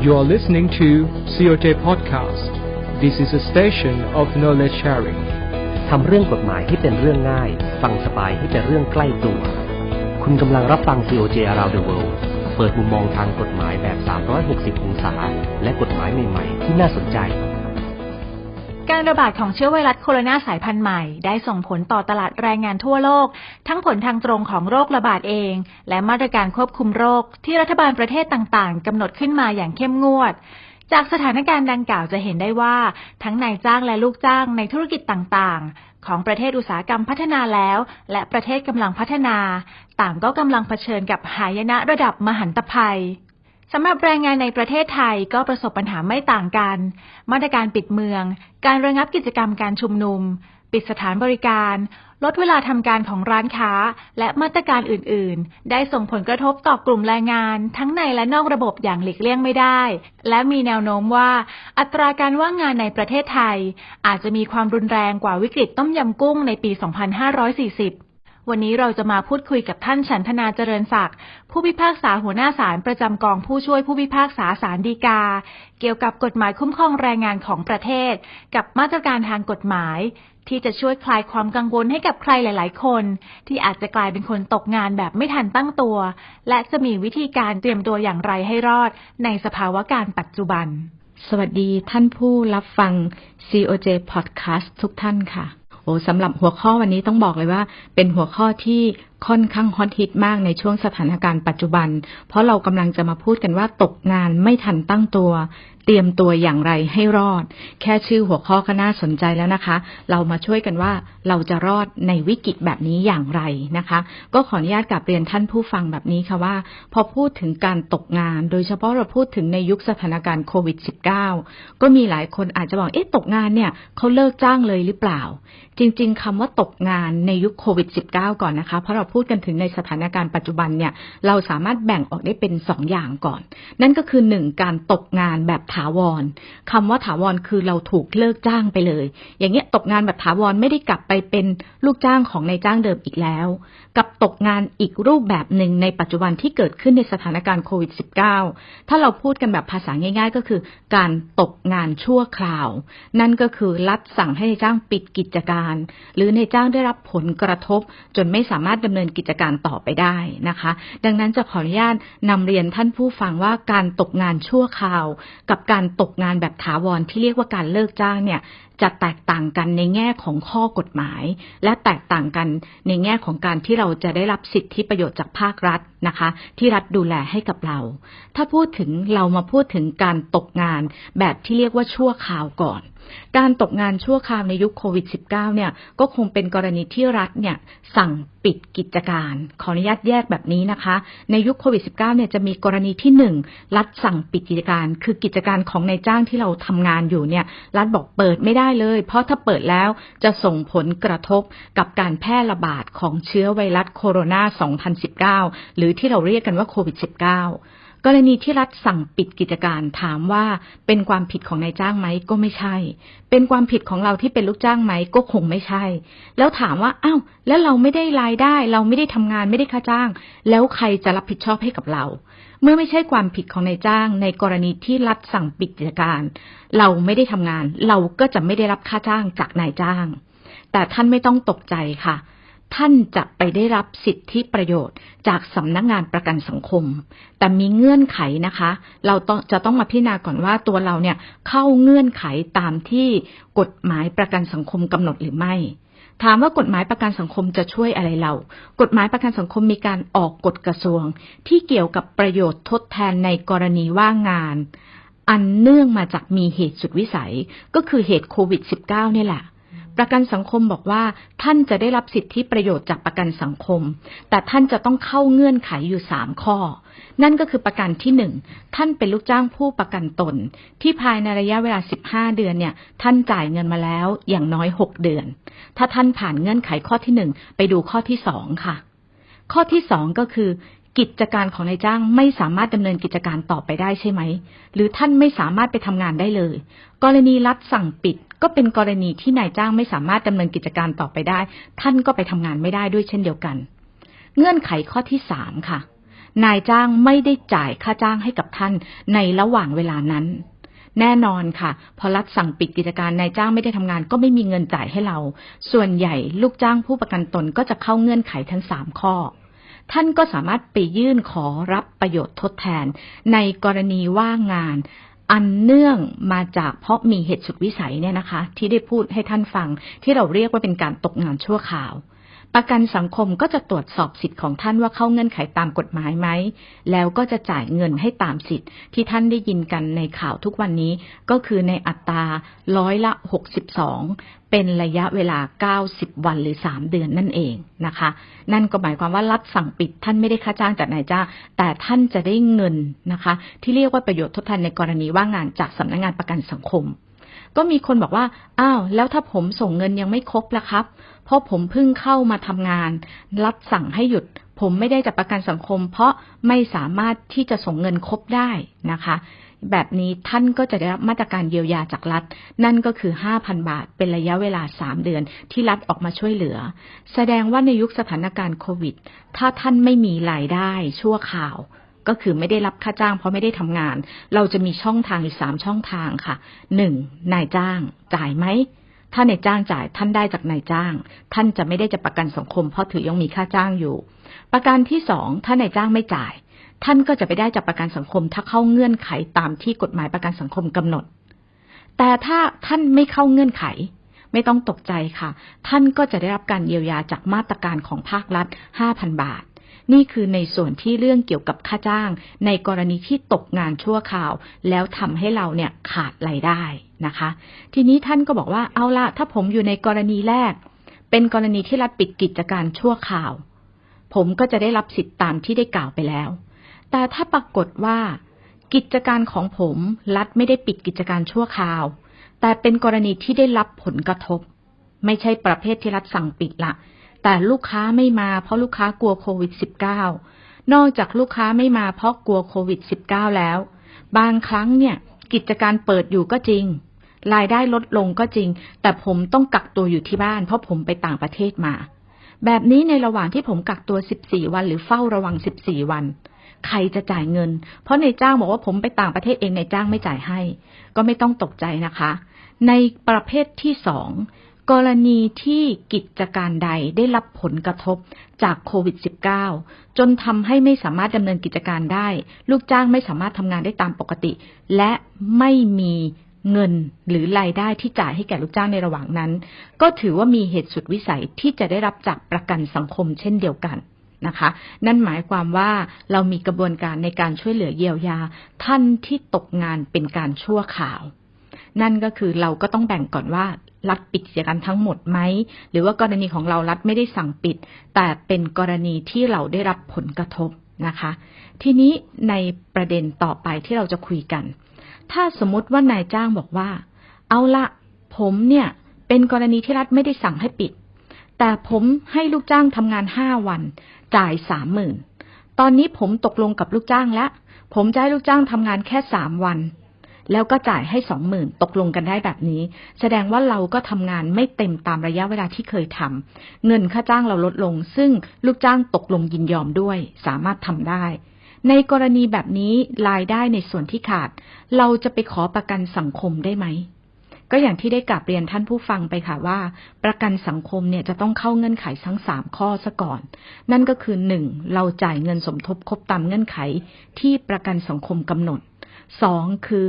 You are listening to COJ Podcast. This is a station of knowledge sharing. ทำเรื่องกฎหมายให้เป็นเรื่องง่าย ฟังสบายให้เป็นเรื่องใกล้ตัว คุณกำลังรับฟัง COJ Around the World เปิดมุมมองทางกฎหมายแบบ 360 องศา และกฎหมายใหม่ ๆ ที่น่าสนใจ การระบาดของเชื้อไวรัสโคโรนาสายพันธุ์ใหม่ ได้ส่งผลต่อตลาดแรงงานทั่วโลก ทั้งผลทางตรงของโรคระบาดเอง และมาตรการควบคุมโรค ที่รัฐบาลประเทศต่างๆกำหนดขึ้นมาอย่างเข้มงวด จากสถานการณ์ดังกล่าวจะเห็นได้ว่า ทั้งนายจ้างและลูกจ้างในธุรกิจต่างๆ ของประเทศอุตสาหกรรมพัฒนาแล้ว และประเทศกำลังพัฒนา ต่างก็กำลังเผชิญกับหายนะระดับมหันตภัย สำหรับแรงงานในประเทศไทยก็ประสบปัญหาไม่ต่างกัน มาตรการปิดเมือง การระงับกิจกรรมการชุมนุม ปิดสถานบริการ ลดเวลาทำการของร้านค้า และมาตรการอื่น ๆ ได้ส่งผลกระทบต่อกลุ่มแรงงาน ทั้งในและนอกระบบอย่างหลีกเลี่ยงไม่ได้ และมีแนวโน้มว่า อัตราการว่างงานในประเทศไทย อาจจะมีความรุนแรงกว่าวิกฤตต้มยำกุ้งในปี 2540 วันนี้เราจะมาพูดคุยกับท่านฉันทนาเจริญศักดิ์ผู้พิพากษาหัวหน้าศาลประจำกองผู้ช่วยผู้พิพากษาศาลฎีกา เกี่ยวกับกฎหมายคุ้มครองแรงงานของประเทศ กับมาตรการทางกฎหมาย ที่จะช่วยคลายความกังวลให้กับใครหลาย ๆ คน ที่อาจจะกลายเป็นคนตกงานแบบไม่ทันตั้งตัว และจะมีวิธีการเตรียมตัวอย่างไรให้รอด ในสภาวะการปัจจุบัน สวัสดีท่านผู้รับฟัง COJ Podcast ทุกท่านค่ะ โอ้สำหรับหัวข้อวันนี้ต้องบอกเลยว่า เป็นหัวข้อที่ ค่อนข้างฮอตฮิตมากในช่วงสถานการณ์ปัจจุบัน เพราะเรากำลังจะมาพูดกันว่าตกงานไม่ทันตั้งตัว เตรียมตัวอย่างไรให้รอด แค่ชื่อหัวข้อก็น่าสนใจแล้วนะคะ เรามาช่วยกันว่าเราจะรอดในวิกฤตแบบนี้อย่างไรนะคะ ก็ขออนุญาตกลับเรียนท่านผู้ฟังแบบนี้ค่ะว่า พอพูดถึงการตกงาน โดยเฉพาะเราพูดถึงในยุคสถานการณ์โควิด -19 ก็มีหลายคนอาจจะบอกเอ๊ะตกงานเนี่ยเขาเลิกจ้างเลยหรือเปล่า จริง ๆคำว่าตกงานในยุคโควิด -19 ก่อนนะคะเพราะเราพูดกันถึงในสถานการณ์ปัจจุบันเนี่ยเราสามารถแบ่งออกได้เป็นสองอย่างก่อน นั่นก็คือหนึ่งการตกงานแบบถาวรคำว่าถาวรคือเราถูกเลิกจ้างไปเลย อย่างเงี้ยตกงานแบบถาวรไม่ได้กลับไปเป็นลูกจ้างของนายจ้างเดิมอีกแล้ว กับตกงานอีกรูปแบบหนึ่งในปัจจุบันที่เกิดขึ้นในสถานการณ์โควิด -19 ถ้าเราพูดกันแบบภาษาง่าย ๆ ก็คือ การตกงานชั่วคราว นั่นก็คือรัฐสั่งให้นายจ้างปิดกิจการ หรือนายจ้างได้รับผลกระทบ จนไม่สามารถดำเนินเนินกิจการต่อไปได้นะคะ ดังนั้นจะขออนุญาตนำเรียนท่านผู้ฟังว่าการตกงานชั่วคราว กับการตกงานแบบถาวรที่เรียกว่าการเลิกจ้างเนี่ย จะแตกต่างกันในแง่ของข้อกฎหมาย และแตกต่างกันในแง่ของการที่เราจะได้รับสิทธิประโยชน์จากภาครัฐนะคะ ที่รัฐดูแลให้กับเรา ถ้าพูดถึงเรามาพูดถึงการตกงานแบบที่เรียกว่าชั่วคราวก่อนการตกงานชั่วคราวในยุคโควิด -19 เนี่ย ก็คงเป็นกรณีที่รัฐเนี่ยสั่งปิดกิจการ ขออนุญาตแยกแบบนี้นะคะ ในยุคโควิด -19 เนี่ยจะมีกรณีที่หนึ่งรัฐสั่งปิดกิจการ คือกิจการของนายจ้างที่เราทำงานอยู่เนี่ย รัฐบอกเปิดไม่ได้ได้เลย เพราะถ้าเปิดแล้วจะส่งผลกระทบกับการแพร่ระบาดของเชื้อไวรัสโคโรนา 2019 หรือที่เราเรียกกันว่าโควิด -19 กรณีที่รัฐสั่งปิดกิจการถามว่าเป็นความผิดของนายจ้างไหมก็ไม่ใช่ เป็นความผิดของเราที่เป็นลูกจ้างไหมก็คงไม่ใช่ แล้วถามว่าอ้าวแล้วเราไม่ได้รายได้ เราไม่ได้ทำงานไม่ได้ค่าจ้าง แล้วใครจะรับผิดชอบให้กับเรา เมื่อไม่ใช่ความผิดของนายจ้างในกรณีที่รัฐสั่งปิดกิจการ เราไม่ได้ทำงาน เราก็จะไม่ได้รับค่าจ้างจากนายจ้าง แต่ท่านไม่ต้องตกใจค่ะ ท่านจะไปได้รับสิทธิประโยชน์จากสำนักงงานประกันสังคม แต่มีเงื่อนไขนะคะ เราต้องจะต้องมาพิจารณาก่อนว่าตัวเราเนี่ยเข้าเงื่อนไขตามที่กฎหมายประกันสังคมกำหนดหรือไม่ ถามว่ากฎหมายประกันสังคมจะช่วยอะไรเรา กฎหมายประกันสังคมมีการออกกฎกระทรวง ที่เกี่ยวกับประโยชน์ทดแทนในกรณีว่างงาน อันเนื่องมาจากมีเหตุสุดวิสัย ก็คือเหตุโควิด -19 เนี่แหละ ประกันสังคมบอกว่าท่านจะได้รับสิทธิประโยชน์จากประกันสังคม แต่ท่านจะต้องเข้าเงื่อนไขอยู่สามข้อ นั่นก็คือประกันที่หนึ่งท่านเป็นลูกจ้างผู้ประกันตน ที่ภายในระยะเวลาสิบห้าเดือนเนี่ย ท่านจ่ายเงินมาแล้วอย่างน้อยหกเดือน ถ้าท่านผ่านเงื่อนไขข้อที่หนึ่งไปดูข้อที่สองค่ะ ข้อที่สองก็คือ กิจการของนายจ้างไม่สามารถดำเนินกิจการต่อไปได้ใช่ไหม หรือท่านไม่สามารถไปทำงานได้เลย กรณีรัฐสั่งปิด ก็เป็นกรณีที่นายจ้างไม่สามารถดำเนินกิจการต่อไปได้ ท่านก็ไปทำงานไม่ได้ด้วยเช่นเดียวกัน เงื่อนไขข้อที่สามค่ะ นายจ้างไม่ได้จ่ายค่าจ้างให้กับท่านในระหว่างเวลานั้นแน่นอนค่ะ พอรัฐสั่งปิดกิจการนายจ้างไม่ได้ทำงาน ก็ไม่มีเงินจ่ายให้เรา ส่วนใหญ่ลูกจ้างผู้ประกันตนก็จะเข้าเงื่อนไขทั้งสามข้อ ท่านก็สามารถไปยื่นขอรับประโยชน์ทดแทน ในกรณีว่างงาน อันเนื่องมาจากเพราะมีเหตุสุดวิสัยเนี่ยนะคะ ที่ได้พูดให้ท่านฟังที่เราเรียกว่าเป็นการตกงานชั่วคราว ประกันสังคมก็จะตรวจสอบสิทธิ์ของท่านว่าเข้าเงื่อนไขตามกฎหมายไหม แล้วก็จะจ่ายเงินให้ตามสิทธิ์ที่ท่านได้ยินกันในข่าวทุกวันนี้ ก็คือในอัตราร้อยละ 62 เป็นระยะเวลา 90 วันหรือ 3 เดือนนั่นเองนะคะ นั่นก็หมายความว่ารัฐสั่งปิดท่านไม่ได้ค่าจ้างจากนายจ้าง แต่ท่านจะได้เงินนะคะ ที่เรียกว่าประโยชน์ทดแทนในกรณีว่างงานจากสำนักงงานประกันสังคมก็มีคนบอกว่า อ้าว แล้วถ้าผมส่งเงินยังไม่ครบล่ะครับ เพราะผมเพิ่งเข้ามาทำงาน รัฐสั่งให้หยุด ผมไม่ได้จากประกันสังคม เพราะไม่สามารถที่จะส่งเงินครบได้นะคะ แบบนี้ท่านก็จะได้รับมาตรการเยียวยาจากรัฐ นั่นก็คือ 5,000 บาท เป็นระยะเวลา 3 เดือนที่รัฐออกมาช่วยเหลือ แสดงว่าในยุคสถานการณ์โควิด ถ้าท่านไม่มีรายได้ชั่วข่าวก็คือไม่ได้รับค่าจ้างเพราะไม่ได้ทำงาน เราจะมีช่องทางอีกสามช่องทางค่ะหนึ่งนายจ้างจ่ายไหม ถ้านายจ้างจ่ายท่านได้จากนายจ้าง ท่านจะไม่ได้จะประกันสังคม เพราะถือยังมีค่าจ้างอยู่ ประการที่สองถ้านายจ้างไม่จ่าย ท่านก็จะไปได้จากประกันสังคม ถ้าเข้าเงื่อนไขตามที่กฎหมายประกันสังคมกำหนด แต่ถ้าท่านไม่เข้าเงื่อนไข ไม่ต้องตกใจค่ะ ท่านก็จะได้รับการเยียวยาจากมาตรการของภาครัฐ 5,000 บาท นี่คือในส่วนที่เรื่องเกี่ยวกับค่าจ้าง ในกรณีที่ตกงานชั่วคราว แล้วทำให้เราเนี่ยขาดรายได้นะคะ ทีนี้ท่านก็บอกว่าเอาละถ้าผมอยู่ในกรณีแรก เป็นกรณีที่รัฐปิดกิจการชั่วคราว ผมก็จะได้รับสิทธิ์ตามที่ได้กล่าวไปแล้ว แต่ถ้าปรากฏว่า กิจการของผมรัฐไม่ได้ปิดกิจการชั่วคราว แต่เป็นกรณีที่ได้รับผลกระทบ ไม่ใช่ประเภทที่รัฐสั่งปิดละ แต่ลูกค้าไม่มาเพราะลูกค้ากลัวโควิด -19 นอกจากลูกค้าไม่มาเพราะกลัวโควิด -19 แล้ว บางครั้งเนี่ย กิจการเปิดอยู่ก็จริง รายได้ลดลงก็จริง แต่ผมต้องกักตัวอยู่ที่บ้าน เพราะผมไปต่างประเทศมา แบบนี้ในระหว่างที่ผมกักตัว 14 วัน หรือเฝ้าระวัง 14 วันใครจะจ่ายเงิน เพราะในจ้างบอกว่าผมไปต่างประเทศเองในจ้างไม่จ่ายให้ ก็ไม่ต้องตกใจนะคะ ในประเภทที่สอง กรณีที่กิจการใดได้รับผลกระทบจากโควิด -19 จนทำให้ไม่สามารถดำเนินกิจการได้ ลูกจ้างไม่สามารถทำงานได้ตามปกติ และไม่มีเงินหรือรายได้ที่จ่ายให้แก่ลูกจ้างในระหว่างนั้น ก็ถือว่ามีเหตุสุดวิสัยที่จะได้รับจากประกันสังคมเช่นเดียวกันนะคะ นั่นหมายความว่าเรามีกระบวนการในการช่วยเหลือเยียวยา ท่านที่ตกงานเป็นการชั่วข่าว นั่นก็คือเราก็ต้องแบ่งก่อนว่ารัฐปิดกิจการทั้งหมดไหม หรือว่ากรณีของเรารัฐไม่ได้สั่งปิด แต่เป็นกรณีที่เราได้รับผลกระทบนะคะ ทีนี้ในประเด็นต่อไปที่เราจะคุยกัน ถ้าสมมติว่านายจ้างบอกว่า เอาละผมเนี่ย เป็นกรณีที่รัฐไม่ได้สั่งให้ปิด แต่ผมให้ลูกจ้างทำงานห้าวัน จ่ายสามหมื่นตอนนี้ผมตกลงกับลูกจ้างแล้ว ผมจะให้ลูกจ้างทำงานแค่สามวัน แล้วก็จ่ายให้สองหมื่นตกลงกันได้แบบนี้ แสดงว่าเราก็ทำงานไม่เต็มตามระยะเวลาที่เคยทำเงินค่าจ้างเราลดลง ซึ่งลูกจ้างตกลงยินยอมด้วย สามารถทำได้ ในกรณีแบบนี้รายได้ในส่วนที่ขาด เราจะไปขอประกันสังคมได้ไหมก็อย่างที่ได้กลับเรียนท่านผู้ฟังไปค่ะว่า ประกันสังคมเนี่ยจะต้องเข้าเงื่อนไขทั้งสามข้อซะก่อน นั่นก็คือหนึ่งเราจ่ายเงินสมทบครบตามเงื่อนไขที่ประกันสังคมกำหนดสองคือ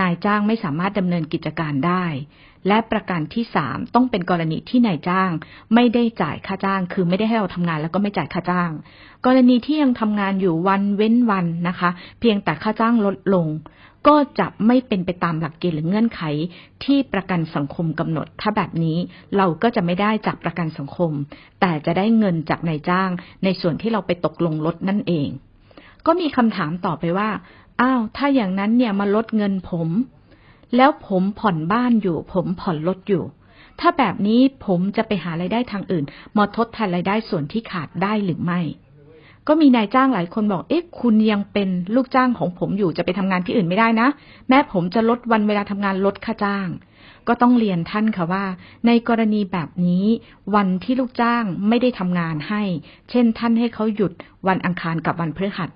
นายจ้างไม่สามารถดำเนินกิจการได้ และประการที่สามต้องเป็นกรณีที่นายจ้าง ไม่ได้จ่ายค่าจ้าง คือไม่ได้ให้เราทำงานแล้วก็ไม่จ่ายค่าจ้าง กรณีที่ยังทำงานอยู่วันเว้นวันนะคะ เพียงแต่ค่าจ้างลดลง ก็จะไม่เป็นไปตามหลักเกณฑ์หรือเงื่อนไข ที่ประกันสังคมกำหนด ถ้าแบบนี้เราก็จะไม่ได้จากประกันสังคม แต่จะได้เงินจากนายจ้าง ในส่วนที่เราไปตกลงลดนั่นเองก็มีคำถามต่อไปว่า อ้าว ถ้าอย่างนั้นเนี่ยมาลดเงินผม แล้วผมผ่อนบ้านอยู่ ผมผ่อนรถอยู่ ถ้าแบบนี้ผมจะไปหารายได้ทางอื่น มาทดแทนรายได้ส่วนที่ขาดได้หรือไม่ ก็มีนายจ้างหลายคนบอก เอ๊ะ คุณยังเป็นลูกจ้างของผมอยู่จะไปทำงานที่อื่นไม่ได้นะ แม้ผมจะลดวันเวลาทำงานลดค่าจ้าง ก็ต้องเรียนท่านค่ะว่า ในกรณีแบบนี้ วันที่ลูกจ้างไม่ได้ทำงานให้ เช่น ท่านให้เขาหยุดวันอังคารกับวันพฤหัส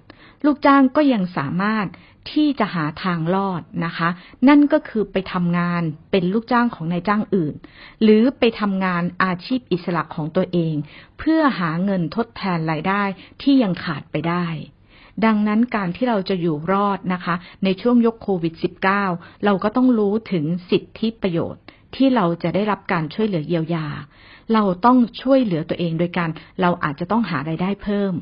ลูกจ้างก็ยังสามารถที่จะหาทางรอดนะคะ นั่นก็คือไปทำงานเป็นลูกจ้างของนายจ้างอื่น หรือไปทำงานอาชีพอิสระของตัวเอง เพื่อหาเงินทดแทนรายได้ที่ยังขาดไปได้ดังนั้นการที่เราจะอยู่รอดนะคะ ในช่วงยกโควิด -19 เราก็ต้องรู้ถึงสิทธิประโยชน์ ที่เราจะได้รับการช่วยเหลือเยียวยา เราต้องช่วยเหลือตัวเองโดยการเราอาจจะต้องหารายได้เพิ่ม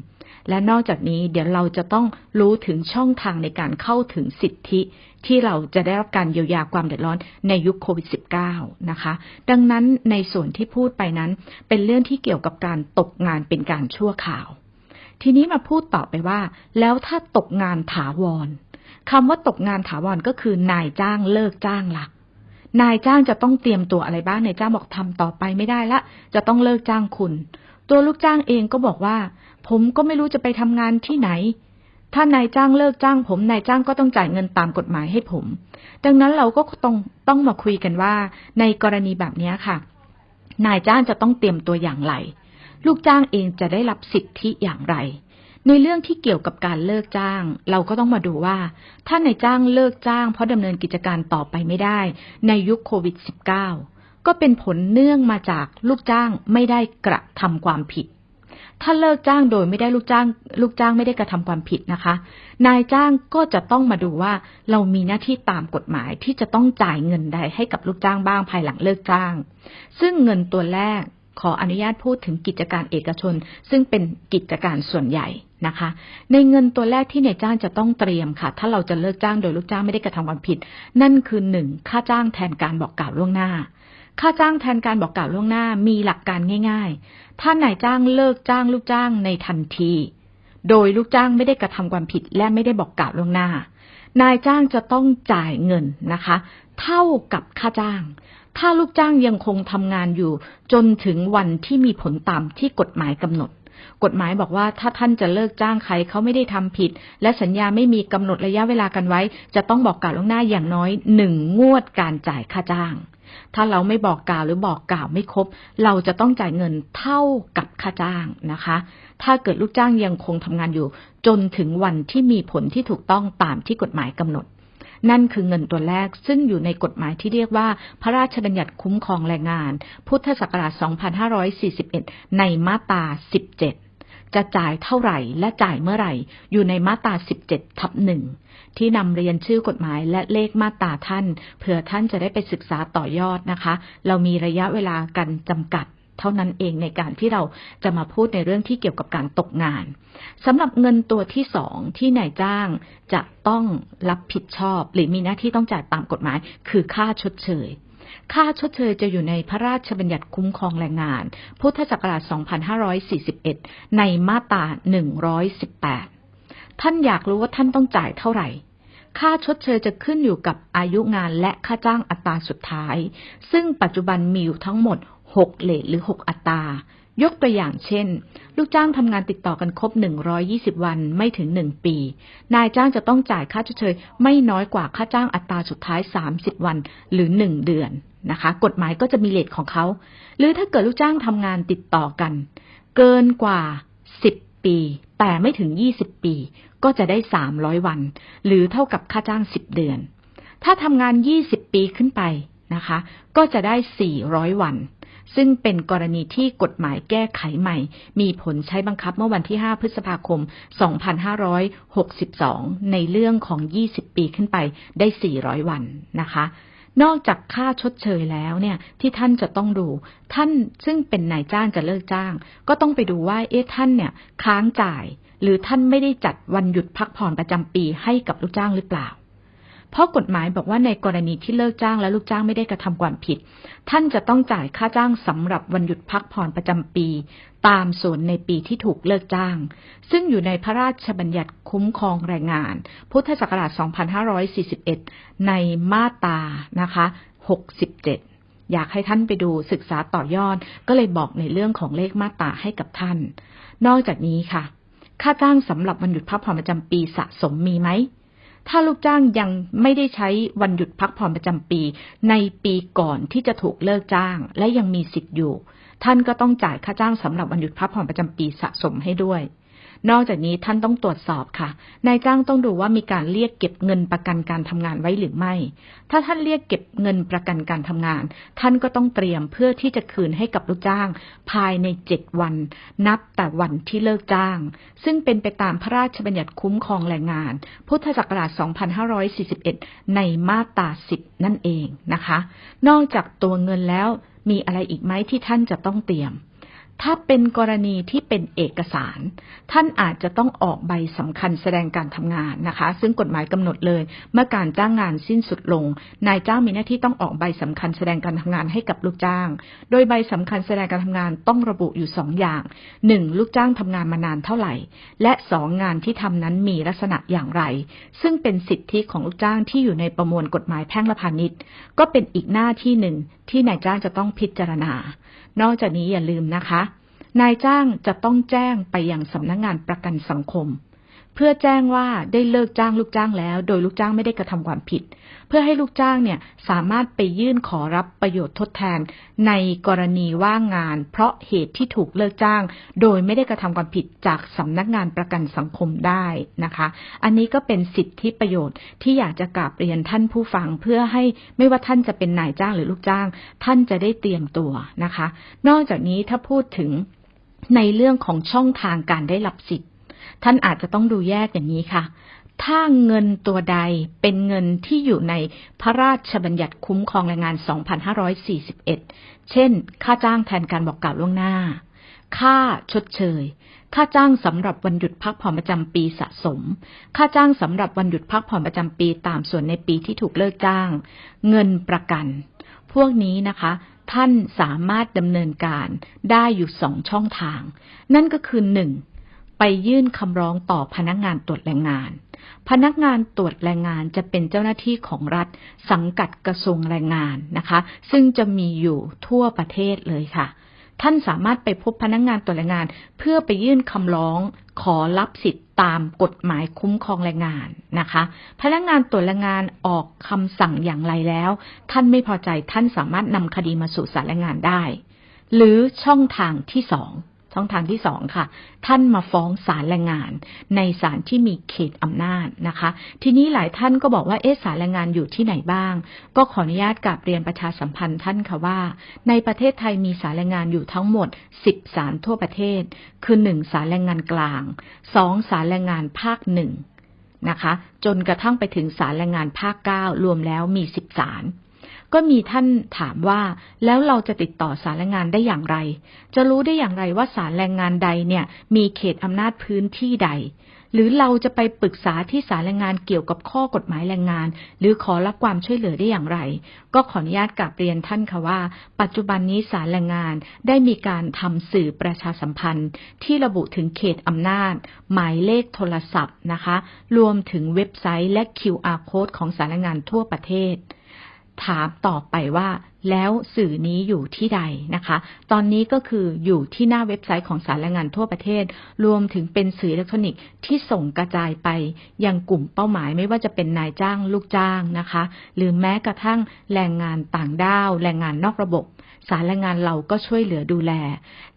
และนอกจากนี้เดี๋ยวเราจะต้องรู้ถึงช่องทางในการเข้าถึงสิทธิ ที่เราจะได้รับการเยียวยาความเดือดร้อนในยุคโควิด -19 นะคะ ดังนั้นในส่วนที่พูดไปนั้น เป็นเรื่องที่เกี่ยวกับการตกงานเป็นการชั่วข่าว ทีนี้มาพูดต่อไปว่า แล้วถ้าตกงานถาวรคำว่าตกงานถาวรก็คือนายจ้างเลิกจ้างละ่ะนายจ้างจะต้องเตรียมตัวอะไรบ้างนายจ้างบอกทำต่อไปไม่ได้ละ จะต้องเลิกจ้างคุณ ตัวลูกจ้างเองก็บอกว่า ผมก็ไม่รู้จะไปทำงานที่ไหน ถ้านายจ้างเลิกจ้าง ผมนายจ้างก็ต้องจ่ายเงินตามกฎหมายให้ผม ดังนั้นเราก็ต้องต้องมาคุยกันว่า ในกรณีแบบนี้ค่ะ นายจ้างจะต้องเตรียมตัวอย่างไร ลูกจ้างเองจะได้รับสิทธิอย่างไร ในเรื่องที่เกี่ยวกับการเลิกจ้าง เราก็ต้องมาดูว่า ถ้านายจ้างเลิกจ้าง เพราะดำเนินกิจการต่อไปไม่ได้ ในยุคโควิด -19 ก็เป็นผลเนื่องมาจากลูกจ้างไม่ได้กระทำความผิด ถ้าเลิกจ้างโดยไม่ได้ลูกจ้าง ลูกจ้างไม่ได้กระทำความผิดนะคะ นายจ้างก็จะต้องมาดูว่าเรามีหน้าที่ตามกฎหมายที่จะต้องจ่ายเงินใดให้กับลูกจ้างบ้างภายหลังเลิกจ้าง ซึ่งเงินตัวแรกขออนุญาตพูดถึงกิจการเอกชน ซึ่งเป็นกิจการส่วนใหญ่นะคะ ในเงินตัวแรกที่นายจ้างจะต้องเตรียมค่ะ ถ้าเราจะเลิกจ้างโดยลูกจ้างไม่ได้กระทำความผิด นั่นคือหนึ่งค่าจ้างแทนการบอกกล่าวล่วงหน้า ค่าจ้างแทนการบอกกล่าวล่วงหน้ามีหลักการง่าย ๆ ถ้านายจ้างเลิกจ้างลูกจ้างในทันที โดยลูกจ้างไม่ได้กระทำความผิดและไม่ได้บอกกล่าวล่วงหน้า นายจ้างจะต้องจ่ายเงินนะคะ เท่ากับค่าจ้าง ถ้าลูกจ้างยังคงทำงานอยู่จนถึงวันที่มีผลตามที่กฎหมายกำหนดกฎหมายบอกว่าถ้าท่านจะเลิกจ้างใครเขาไม่ได้ทำผิด และสัญญาไม่มีกำหนดระยะเวลากันไว้ จะต้องบอกกล่าวล่วงหน้าอย่างน้อยหนึ่งงวดการจ่ายค่าจ้าง ถ้าเราไม่บอกกล่าวหรือบอกกล่าวไม่ครบ เราจะต้องจ่ายเงินเท่ากับค่าจ้างนะคะ ถ้าเกิดลูกจ้างยังคงทำงานอยู่ จนถึงวันที่มีผลที่ถูกต้องตามที่กฎหมายกำหนด นั่นคือเงินตัวแรกซึ่งอยู่ในกฎหมายที่เรียกว่า พระราชบัญญัติคุ้มครองแรงงาน พุทธศักราช 2541 ในมาตรา 17 จะจ่ายเท่าไหร่และจ่ายเมื่อไหร่ อยู่ในมาตรา 17 ทับหนึ่งที่นำเรียนชื่อกฎหมายและเลขมาตราท่าน เผื่อท่านจะได้ไปศึกษาต่อยอดนะคะ เรามีระยะเวลากันจำกัดเท่านั้นเองในการที่เราจะมาพูดในเรื่องที่เกี่ยวกับการตกงานสำหรับเงินตัวที่สองที่นายจ้างจะต้องรับผิดชอบ หรือมีหน้าที่ต้องจ่ายตามกฎหมาย คือค่าชดเชย ค่าชดเชยจะอยู่ในพระราชบัญญัติคุ้มครองแรงงาน พุทธศักราช 2541 ในมาตรา 118 ท่านอยากรู้ว่าท่านต้องจ่ายเท่าไหร่ ค่าชดเชยจะขึ้นอยู่กับอายุงานและค่าจ้างอัตราสุดท้าย ซึ่งปัจจุบันมีอยู่ทั้งหมด 6 เลทหรือ 6 อัตรา ยกตัวอย่างเช่น ลูกจ้างทำงานติดต่อกันครบ 120 วันไม่ถึง 1 ปี นายจ้างจะต้องจ่ายค่าชดเชยไม่น้อยกว่าค่าจ้างอัตราสุดท้าย 30 วันหรือ 1 เดือนนะคะ กฎหมายก็จะมีเลทของเขา หรือถ้าเกิดลูกจ้างทำงานติดต่อกัน เกินกว่า 10 ปี แต่ไม่ถึง 20 ปี ก็จะได้ 300 วัน หรือเท่ากับค่าจ้าง 10 เดือน ถ้าทำงาน 20 ปีขึ้นไปนะคะ ก็จะได้ 400 วัน ซึ่งเป็นกรณีที่กฎหมายแก้ไขใหม่ มีผลใช้บังคับเมื่อวันที่ 5 พฤษภาคม 2562 ในเรื่องของ 20 ปีขึ้นไปได้ 400 วันนะคะนอกจากค่าชดเชยแล้วเนี่ยที่ท่านจะต้องดู ท่านซึ่งเป็นนายจ้างจะเลิกจ้าง ก็ต้องไปดูว่าเอ๊ะท่านเนี่ยค้างจ่าย หรือท่านไม่ได้จัดวันหยุดพักผ่อนประจำปีให้กับลูกจ้างหรือเปล่า เพราะกฎหมายบอกว่าในกรณีที่เลิกจ้างและลูกจ้างไม่ได้กระทำความผิด ท่านจะต้องจ่ายค่าจ้างสำหรับวันหยุดพักผ่อนประจำปี ตามส่วนในปีที่ถูกเลิกจ้าง ซึ่งอยู่ในพระราชบัญญัติคุ้มครองแรงงาน พุทธศักราช 2541 ในมาตรานะคะ 67อยากให้ท่านไปดูศึกษาต่อยอด ก็เลยบอกในเรื่องของเลขมาตราให้กับท่าน นอกจากนี้ค่ะ ค่าจ้างสำหรับวันหยุดพักผ่อนประจำปีสะสมมีไหม ถ้าลูกจ้างยังไม่ได้ใช้วันหยุดพักผ่อนประจำปี ในปีก่อนที่จะถูกเลิกจ้าง และยังมีสิทธิ์อยู่ ท่านก็ต้องจ่ายค่าจ้างสำหรับวันหยุดพักผ่อนประจำปีสะสมให้ด้วย นอกจากนี้ท่านต้องตรวจสอบค่ะ นายจ้างต้องดูว่ามีการเรียกเก็บเงินประกันการทำงานไว้หรือไม่ ถ้าท่านเรียกเก็บเงินประกันการทำงาน ท่านก็ต้องเตรียมเพื่อที่จะคืนให้กับลูกจ้าง ภายในเจ็ดวัน นับแต่วันที่เลิกจ้าง ซึ่งเป็นไปตามพระราชบัญญัติคุ้มครองแรงงาน พุทธศักราช 2541 ในมาตรา 10 นั่นเองนะคะ นอกจากตัวเงินแล้วมีอะไรอีกไหมที่ท่านจะต้องเตรียม ถ้าเป็นกรณีที่เป็นเอกสาร ท่านอาจจะต้องออกใบสำคัญแสดงการทำงานนะคะ ซึ่งกฎหมายกำหนดเลย เมื่อการจ้างงานสิ้นสุดลง นายจ้างมีหน้าที่ต้องออกใบสำคัญแสดงการทำงานให้กับลูกจ้าง โดยใบสำคัญแสดงการทำงานต้องระบุอยู่สองอย่างหนึ่งลูกจ้างทำงานมานานเท่าไหร่ และสองงานที่ทำนั้นมีลักษณะอย่างไร ซึ่งเป็นสิทธิของลูกจ้างที่อยู่ในประมวลกฎหมายแพ่งและพาณิชย์ ก็เป็นอีกหน้าที่หนึ่งที่นายจ้างจะต้องพิจารณานอกจากนี้อย่าลืมนะคะ นายจ้างจะต้องแจ้งไปยังสำนักงงานประกันสังคม พื่อแจ้งว่าได้เลิกจ้างลูกจ้างแล้ว โดยลูกจ้างไม่ได้กระทำความผิด เพื่อให้ลูกจ้างเนี่ยสามารถไปยื่นขอรับประโยชน์ทดแทน ในกรณีว่างงาน เพราะเหตุที่ถูกเลิกจ้าง โดยไม่ได้กระทำความผิดจากสำนักงานประกันสังคมได้นะคะ อันนี้ก็เป็นสิทธิประโยชน์ที่อยากจะกราบเรียนท่านผู้ฟังเพื่อให้ไม่ว่าท่านจะเป็นนายจ้างหรือลูกจ้าง ท่านจะได้เตรียมตัวนะคะ นอกจากนี้ถ้าพูดถึงในเรื่องของช่องทางการได้รับสิทธิ์ ท่านอาจจะต้องดูแยกอย่างนี้ค่ะ ถ้าเงินตัวใดเป็นเงินที่อยู่ในพระราชบัญญัติคุ้มครองแรงงาน 2541 เช่น ค่าจ้างแทนการบอกกล่าวล่วงหน้า ค่าชดเชย ค่าจ้างสำหรับวันหยุดพักผ่อนประจำปีสะสม ค่าจ้างสำหรับวันหยุดพักผ่อนประจำปีตามส่วนในปีที่ถูกเลิกจ้าง เงินประกัน พวกนี้นะคะท่านสามารถดำเนินการได้อยู่สองช่องทาง นั่นก็คือหนึ่ง ไปยื่นคำร้องต่อพนักงานตรวจแรงงาน พนักงานตรวจแรงงานจะเป็นเจ้าหน้าที่ของรัฐ สังกัดกระทรวงแรงงานนะคะ ซึ่งจะมีอยู่ทั่วประเทศเลยค่ะ ท่านสามารถไปพบพนักงานตรวจแรงงาน เพื่อไปยื่นคำร้องขอรับสิทธิ์ตามกฎหมายคุ้มครองแรงงานนะคะ พนักงานตรวจแรงงานออกคำสั่งอย่างไรแล้ว ท่านไม่พอใจท่านสามารถนำคดีมาสู่ศาลแรงงานได้ หรือช่องทางที่สอง ช่องทางที่สองค่ะ ท่านมาฟ้องศาลแรงงาน ในศาลที่มีเขตอำนาจนะคะ ทีนี้หลายท่านก็บอกว่าเอ๊ะศาลแรงงานอยู่ที่ไหนบ้าง ก็ขออนุญาตกราบเรียนประชาสัมพันธ์ท่านค่ะว่า ในประเทศไทยมีศาลแรงงานอยู่ทั้งหมด 10 ศาลทั่วประเทศ คือ 1 ศาลแรงงานกลาง 2 ศาลแรงงานภาคหนึ่งนะคะ จนกระทั่งไปถึงศาลแรงงานภาค 9 รวมแล้วมี 10 ศาล ก็มีท่านถามว่า แล้วเราจะติดต่อสารแรงงานได้อย่างไร จะรู้ได้อย่างไรว่าสารแรงงานใดเนี่ย มีเขตอำนาจพื้นที่ใด หรือเราจะไปปรึกษาที่สารแรงงานเกี่ยวกับข้อกฎหมายแรงงาน หรือขอรับความช่วยเหลือได้อย่างไร ก็ขออนุญาตกลับเรียนท่านค่ะว่า ปัจจุบันนี้สารแรงงานได้มีการทำสื่อประชาสัมพันธ์ ที่ระบุถึงเขตอำนาจ หมายเลขโทรศัพท์นะคะ รวมถึงเว็บไซต์และ QR code ของสารแรงงานทั่วประเทศ ถามต่อไปว่า แล้วสื่อนี้อยู่ที่ใดนะคะ ตอนนี้ก็คืออยู่ที่หน้าเว็บไซต์ของสารแรงงานทั่วประเทศ รวมถึงเป็นสื่ออิเล็กทรอนิกส์ที่ส่งกระจายไปยังกลุ่มเป้าหมายไม่ว่าจะเป็นนายจ้างลูกจ้างนะคะ หรือแม้กระทั่งแรงงานต่างด้าว แรงงานนอกระบบ สารแรงงานเราก็ช่วยเหลือดูแล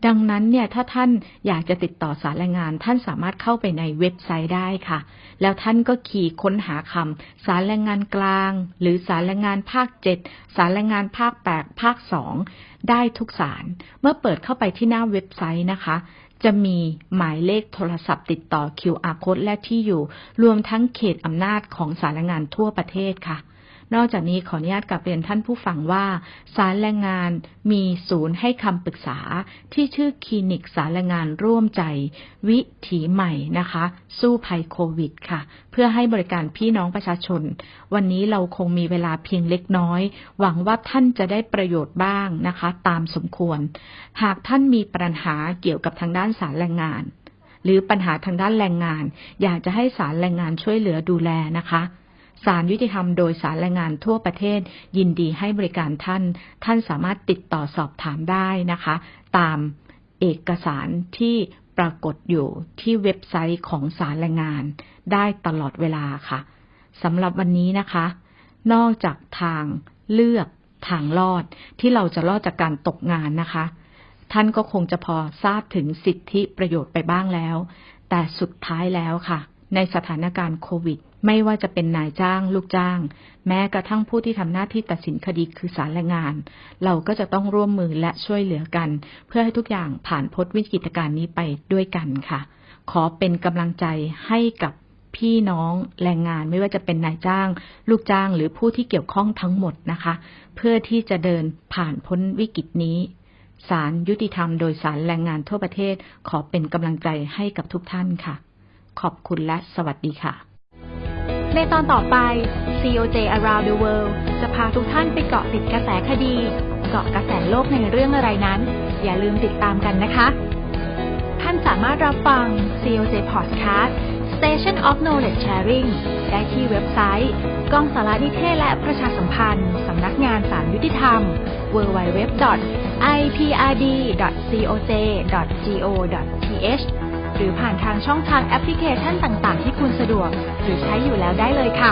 ดังนั้นเนี่ยถ้าท่านอยากจะติดต่อสารแรงงาน ท่านสามารถเข้าไปในเว็บไซต์ได้ค่ะ แล้วท่านก็ขี่ค้นหาคำสารแรงงานกลาง หรือสารแรงงานภาคเจ็ดสารแรงงานภาคค8ภาค 2 ได้ทุกสาร เมื่อเปิดเข้าไปที่หน้าเว็บไซต์นะคะ จะมีหมายเลขโทรศัพท์ติดต่อ QR code และที่อยู่ รวมทั้งเขตอำนาจของสารงานทั่วประเทศค่ะ นอกจากนี้ขออนุญาตกลับเรียนท่านผู้ฟังว่าสารแรงงานมีศูนย์ให้คำปรึกษาที่ชื่อคลินิกสารแรงงานร่วมใจ วิถีใหม่นะคะ สู้ภัยโควิดค่ะ เพื่อให้บริการพี่น้องประชาชน วันนี้เราคงมีเวลาเพียงเล็กน้อย หวังว่าท่านจะได้ประโยชน์บ้างนะคะ ตามสมควร หากท่านมีปัญหาเกี่ยวกับทางด้านสารแรงงาน หรือปัญหาทางด้านแรงงาน อยากจะให้สารแรงงานช่วยเหลือดูแลนะคะ ศาลยุติธรรมโดยสารแรงงานทั่วประเทศ ยินดีให้บริการท่าน ท่านสามารถติดต่อสอบถามได้นะคะ ตามเอกสารที่ปรากฏอยู่ที่เว็บไซต์ของสารแรงงาน ได้ตลอดเวลาค่ะสำหรับวันนี้นะคะ นอกจากทางเลือกทางรอดที่เราจะรอดจากการตกงานนะคะ ท่านก็คงจะพอทราบถึงสิทธิประโยชน์ไปบ้างแล้ว แต่สุดท้ายแล้วค่ะ ในสถานการณ์โควิด ไม่ว่าจะเป็นนายจ้าง ลูกจ้าง แม้กระทั่งผู้ที่ทำหน้าที่ตัดสินคดีคือศาลแรงงาน เราก็จะต้องร่วมมือและช่วยเหลือกัน เพื่อให้ทุกอย่างผ่านพ้นวิกฤตการณ์นี้ไปด้วยกันค่ะ ขอเป็นกำลังใจให้กับพี่น้องแรงงานไม่ว่าจะเป็นนายจ้าง ลูกจ้างหรือผู้ที่เกี่ยวข้องทั้งหมดนะคะ เพื่อที่จะเดินผ่านพ้นวิกฤตนี้ศาลยุติธรรมโดยศาลแรงงานทั่วประเทศ ขอเป็นกำลังใจให้กับทุกท่านค่ะ ขอบคุณและสวัสดีค่ะ ในตอนต่อไป COJ Around the World จะพาทุกท่านไปเกาะติดกระแสคดี เกาะกระแสโลกในเรื่องอะไรนั้น อย่าลืมติดตามกันนะคะ ท่านสามารถรับฟัง COJ Podcast Station of Knowledge Sharing ได้ที่เว็บไซต์ กองสารนิเทศและประชาสัมพันธ์ สำนักงานสารยุติธรรม www.iprd.coj.go.th รือผ่านทางช่องทางแอปพลิเคชันต่าง ๆ ที่คุณสะดวก หรือใช้อยู่แล้วได้เลยค่ะ